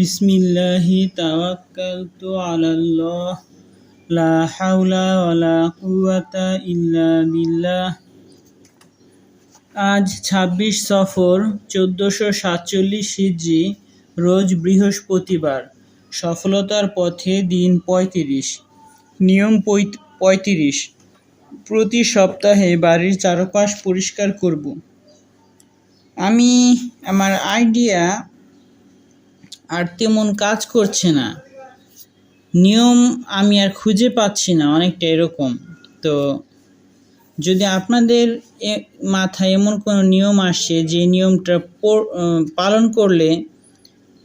বিসমিল্লাহি তাওয়াক্কালতু আলাল্লাহ, লা হাওলা ওয়ালা কুওয়াতা ইল্লা বিল্লাহ। আজ ছাব্বিশ সফর চোদ্দোশো সাতচল্লিশ হিজরি, রোজ বৃহস্পতিবার। সফলতার পথে দিন পঁয়ত্রিশ, নিয়ম পঁয়ত- পঁয়ত্রিশ। প্রতি সপ্তাহে বাড়ির চারপাশ পরিষ্কার করব। আমি, আমার আইডিয়া আর তেমন কাজ করছে না। নিয়ম আমি আর খুঁজে পাচ্ছি না, অনেকটা এরকম। তো যদি আপনাদের মাথায় এমন কোনো নিয়ম আসে যে নিয়মটা পালন করলে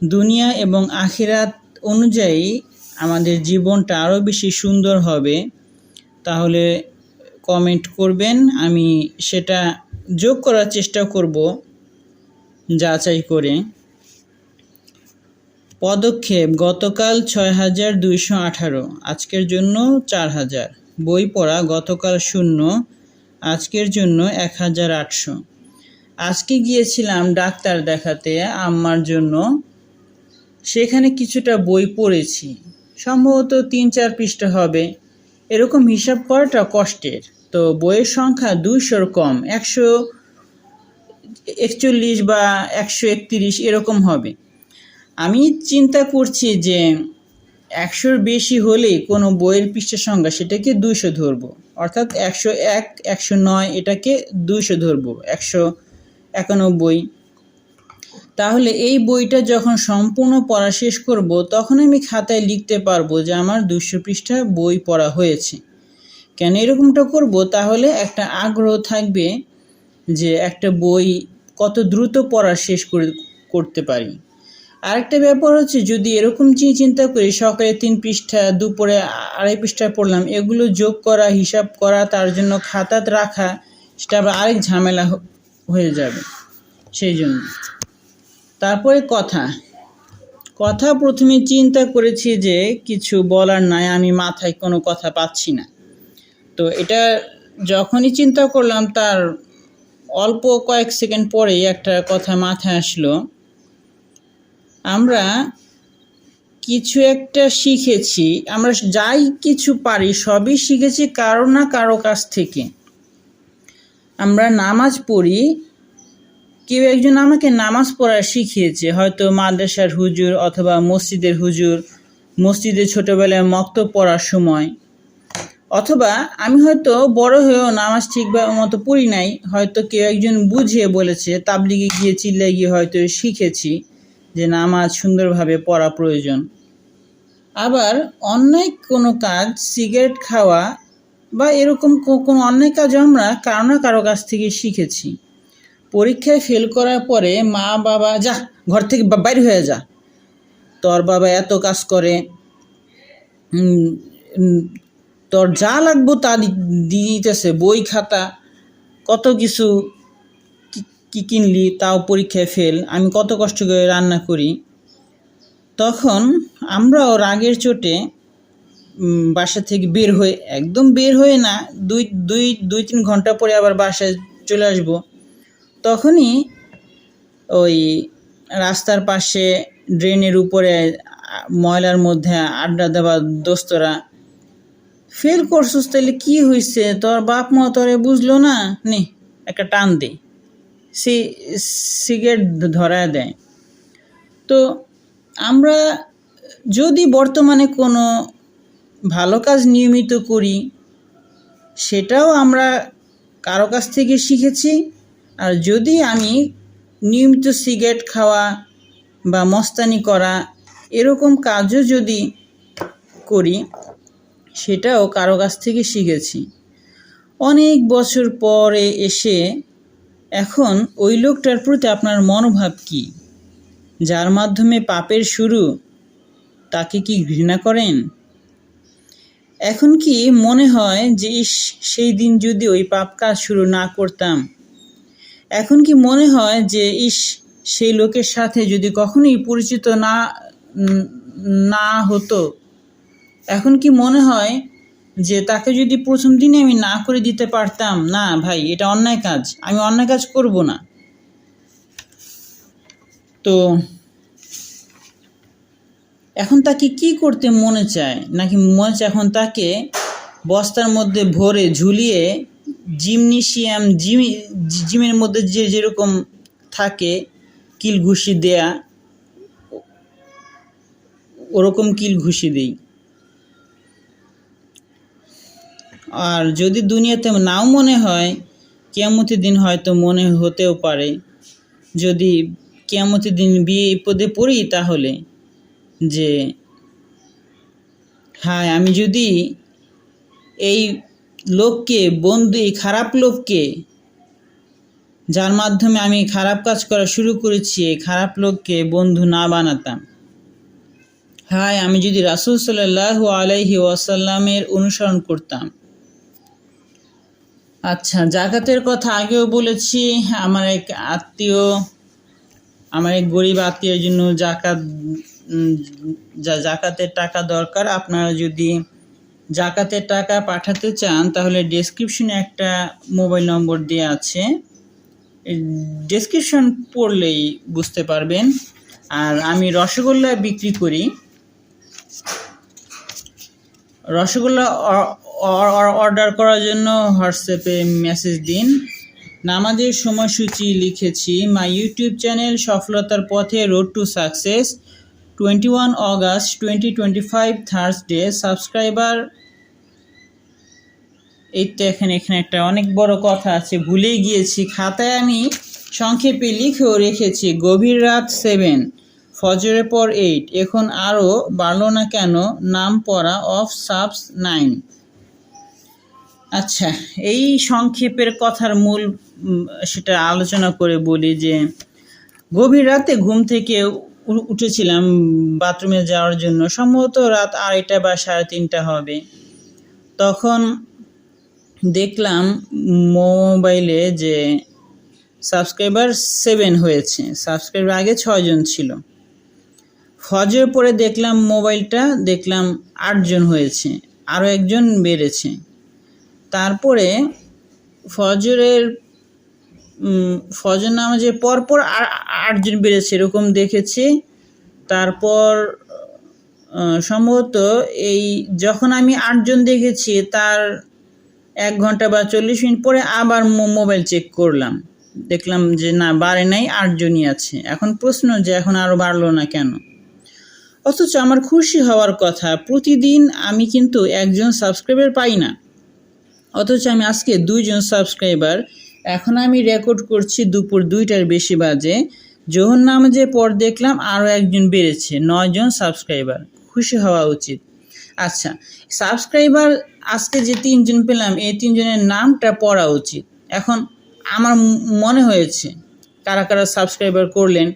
দুনিয়া এবং আখিরাত অনুযায়ী আমাদের জীবনটা আরও বেশি সুন্দর হবে, তাহলে কমেন্ট করবেন। আমি সেটা যোগ করার চেষ্টা করব, যাচাই করে। পদক্ষেপ গতকাল ছয় হাজার দুইশো আঠারো, আজকের জন্য চার হাজার। বই পড়া গতকাল শূন্য, আজকের জন্য এক হাজার আটশো। আজকে গিয়েছিলাম ডাক্তার দেখাতে আম্মার জন্য। সেখানে কিছুটা বই পড়েছি। সম্ভবত তিন চার পৃষ্ঠা হবে। এরকম হিসাব করাটা কষ্টের। তো বইয়ের সংখ্যা দুইশোর কম, একশো একচল্লিশ বা একশো একত্রিশ এরকম হবে। আমি চিন্তা করছি যে একশোর বেশি হলে কোনো বইয়ের পৃষ্ঠা সংখ্যা সেটাকে দুইশো ধরবো। অর্থাৎ একশো এক, একশো নয় এটাকে দুইশো ধরবো, একশো একানব্বই। তাহলে এই বইটা যখন সম্পূর্ণ পড়া শেষ করব, তখন আমি খাতায় লিখতে পারব যে আমার দুশো পৃষ্ঠা বই পড়া হয়েছে। কেন এরকমটা করব? তাহলে একটা আগ্রহ থাকবে যে একটা বই কত দ্রুত পড়া শেষ করে, করতে পারি। আরেকটা ব্যাপার হচ্ছে, যদি এরকম চি- চিন্তা করি, সকালে তিন পৃষ্ঠা, দুপুরে আড়াই পৃষ্ঠা পড়লাম, এগুলো যোগ করা, হিসাব করা, তার জন্য খাতাত রাখা, সেটা আবার আরেক ঝামেলা হয়ে যাবে। সেই জন্য। তারপরে কথা। কথা প্রথমে চিন্তা করেছি যে, কিছু বলার নাই, আমি মাথায় কোনো কথা পাচ্ছি না। তো এটা যখনই চিন্তা করলাম, তার অল্প কয়েক সেকেন্ড পরেই একটা কথা মাথায় আসলো। আমরা কিছু একটা শিখেছি, আমরা যাই কিছু পারি, সবই শিখেছি কারও না কারও কাছ থেকে। আমরা নামাজ পড়ি, কেউ একজন আমাকে নামাজ পড়া শিখিয়েছে, হয়তো মাদ্রাসার হুজুর অথবা মসজিদের হুজুর, মসজিদে ছোটোবেলায় মক্ত পড়ার সময়। অথবা আমি হয়তো বড় হয়েও নামাজ ঠিকভাবে মতো পড়ি নাই, হয়তো কেউ একজন বুঝিয়ে বলেছে, তাবলিগে গিয়ে চিল্লায় গিয়ে হয়তো শিখেছি। যে নামাজ সুন্দরভাবে পড়া প্রয়োজন। আবার অন্যায় কোনো কাজ, সিগারেট খাওয়া বা এরকম কোনো অন্যায় কাজ আমরা কারও না কারও কাছ থেকে শিখেছি। পরীক্ষায় ফেল করার পরে মা, বাবা, যা, ঘর থেকে বাইর হয়ে যা। তোর বাবা এত কাজ করে। তোর যা লাগবো তা দিতেছে, বই খাতা, কত কিছু কি- কিনলি তাও পরীক্ষায় ফেল আমি কত কষ্ট করে রান্না করি। তখন আমরাও রাগের চোটে বাসা থেকে বের হয়ে, একদম বের হয়ে না, দুই দুই দুই, তিন ঘণ্টা পরে আবার বাসায় চলে আসব। তখনই ওই রাস্তার পাশে ড্রেনের উপরে, ময়লার মধ্যে আড্ডা দেওয়া দোস্তরা ফেল করছিস তাহলে কি হয়েছে তোর বাপ মা তোরে বুঝলো না? নে, একটা টান দে। সে, সিগারেট ধরায় দেয়। তো আমরা যদি বর্তমানে কোনো ভালো কাজ নিয়মিত করি, সেটাও আমরা কারও কাছ থেকে শিখেছি। আর যদি আমি নিয়মিত সিগারেট খাওয়া বা মস্তানি করা এরকম কাজও যদি করি, সেটাও কারও কাছ থেকে শিখেছি। অনেক বছর পরে এসে এখন ওই লোকটার প্রতি আপনার মনোভাব কী? যার মাধ্যমে পাপের শুরু, তাকে কি ঘৃণা করেন? এখন কি মনে হয় যে সেই দিন যদি ওই পাপ কাজ শুরু না করতাম? এখন কি মনে হয় যে ইস, সেই লোকের সাথে যদি কখনোই পরিচিত না না হতো? এখন কি মনে হয় যে তাকে যদি প্রথম দিনে আমি না করে দিতে পারতাম, না ভাই, এটা অন্যায় কাজ, আমি অন্যায় কাজ করব না। তো এখন তাকে কি করতে মনে চায়? নাকি মনে চায় এখন তাকে বস্তার মধ্যে ভরে ঝুলিয়ে জিমনেশিয়াম, জিম, জিমের মধ্যে যে যেরকম থাকে কিল ঘুষি দেয়া, ওরকম কিল ঘুষি দিই। আর যদি দুনিয়াতে নাও মনে হয়, কেয়ামতের দিন হয়তো মনে হতেও পারে। যদি কেয়ামতের দিন বিয়ে পদে পড়ি তাহলে যে হ্যাঁ আমি যদি এই লোককে, বন্ধু, এই খারাপ লোককে, যার মাধ্যমে আমি খারাপ কাজ করা শুরু করেছি, এই খারাপ লোককে বন্ধু না বানাতাম। হায়, আমি যদি রাসুল সাল্লাহ আলাইহি ওয়াসাল্লামের অনুসরণ করতাম। আচ্ছা জাকাতের কথা আগেও বলেছি, আমার এক আত্মীয়, আমার এক গরিব আত্মীয়ের জন্য জাকাত জাকাতের টাকা দরকার। আপনারা যদি জাকাতের টাকা পাঠাতে চান, তাহলে ডেসক্রিপশনে একটা মোবাইল নম্বর দেওয়া আছে। ডেসক্রিপশন পড়লেই বুঝতে পারবেন। আর আমি রসগোল্লা বিক্রি করি। রসগোল্লা অর্ডার করার জন্য হোয়াটসঅ্যাপে মেসেজ দিন। নামাজের সময়সূচি লিখেছি। মাই ইউটিউব চ্যানেল সফলতার পথে road to success. Twenty one August twenty twenty five Thursday. Subscriber, এই তো এখানে এখানে একটা অনেক বড় কথা আছে, ভুলেই গিয়েছি। খাতায় আমি সংক্ষেপে লিখেও রেখেছি, গভীর রাত সেভেন, ফজরের পর এইট এখন আরও বাড়লো না কেন? নাম পড়া অফ সাবস নাইন আচ্ছা এই সংক্ষেপের কথার মূল সেটা আলোচনা করে বলি যে, গভীর রাতে ঘুম থেকে উঠেছিলাম বাথরুমে যাওয়ার জন্য। সম্ভবত রাত আড়াইটা বা সাড়ে তিনটা হবে। তখন দেখলাম মোবাইলে যে সাবস্ক্রাইবার সেভেন হয়েছে। সাবস্ক্রাইবার আগে ছয়জন ছিল। ফজর পরে দেখলাম মোবাইলটা, দেখলাম আটজন হয়েছে। আরও একজন বেড়েছে। তারপরে ফজরের ফজর নামাজের পরপর আটজন বেড়েছে এরকম দেখেছি। তারপর সম্ভবত এই যখন আমি আটজন দেখেছি, তার এক ঘণ্টা বা চল্লিশ মিনিট পরে আবার মোবাইল চেক করলাম। দেখলাম যে না, বাড়ে নাই, আটজনই আছে। এখন প্রশ্ন যে এখন আরও বাড়লো না কেন? অথচ আমার খুশি হওয়ার কথা, প্রতিদিন আমি কিন্তু একজন সাবস্ক্রাইবার পাই না। অথচ আমি আজকে দুইজন সাবস্ক্রাইবার। এখন আমি রেকর্ড করছি দুপুর দুইটার বেশি বাজে। জোহর নামাজে পর দেখলাম আরও একজন বেড়েছে, নয়জন সাবস্ক্রাইবার। খুশি হওয়া উচিত। আচ্ছা সাবস্ক্রাইবার আজকে যে তিনজন পেলাম, এই তিনজনের নামটা পড়া উচিত। এখন আমার মনে হয়েছে কারা কারা সাবস্ক্রাইবার করলেন,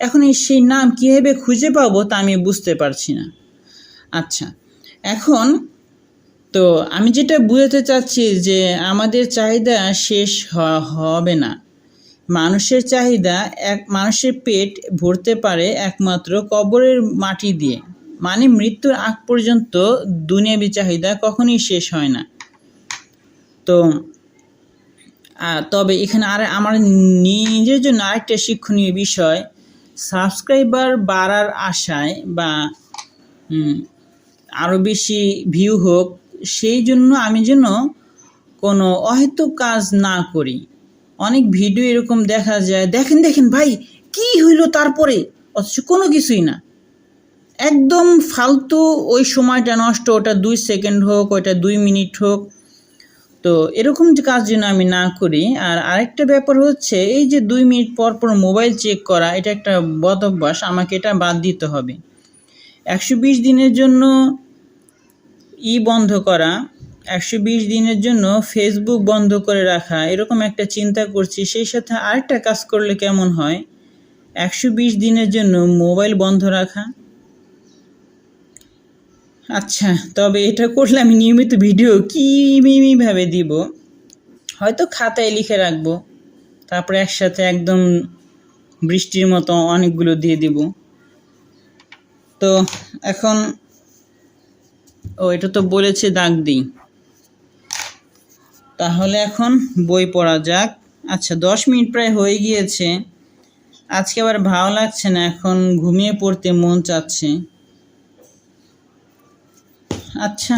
এখন এই সেই নাম কীভাবে খুঁজে পাবো তা আমি বুঝতে পারছি না। আচ্ছা এখন তো আমি যেটা বুঝাতে চাচ্ছি যে আমাদের চাহিদা শেষ হবে না। মানুষের চাহিদা এক, মানুষের পেট ভরতে পারে একমাত্র কবরের মাটি দিয়ে। মানে মৃত্যুর আগ পর্যন্ত দুনিয়াবি চাহিদা কখনোই শেষ হয় না। তো তবে এখানে আর আমার নিজের জন্য আরেকটা শিক্ষণীয় বিষয়, সাবস্ক্রাইবার বাড়ার আশায় বা আরও বেশি ভিউ হোক সেই জন্য আমি যেন কোনো অহেতুক কাজ না করি। অনেক ভিডিও এরকম দেখা যায়। দেখেন দেখেন ভাই, কি হইল তারপরে? অথচ কোনো কিছুই না। একদম ফালতু ওই সময়টা নষ্ট, ওটা দুই সেকেন্ড হোক, ওটা দুই মিনিট হোক। তো এরকম যে কাজ যেন আমি না করি। আর আরেকটা ব্যাপার হচ্ছে, এই যে দুই মিনিট পর পর মোবাইল চেক করা, এটা একটা বদ অভ্যাস। আমাকে এটা বাদ দিতে হবে। একশো বিশ দিনের জন্য ই বন্ধ করা, একশো বিশ দিনের জন্য ফেসবুক বন্ধ করে রাখা, এরকম একটা চিন্তা করছি, সেই সাথে আরেকটা কাজ করলে কেমন হয়? একশো বিশ দিনের জন্য মোবাইল বন্ধ রাখা? আচ্ছা তবে এটা করলে আমি নিয়মিত ভিডিও কীভাবে দিব? হয়তো খাতায় লিখে রাখব, তারপরে একসাথে একদম বৃষ্টির মতো অনেকগুলো দিয়ে দিব। তো এখন ও, এটা তো বলেছে দাগ দিই তাহলে এখন বই পড়া যাক। আচ্ছা দশ মিনিট প্রায় হয়ে গিয়েছে। আজকে আবার ভালো লাগছে না, এখন ঘুমিয়ে পড়তে মন চাচ্ছে। আচ্ছা।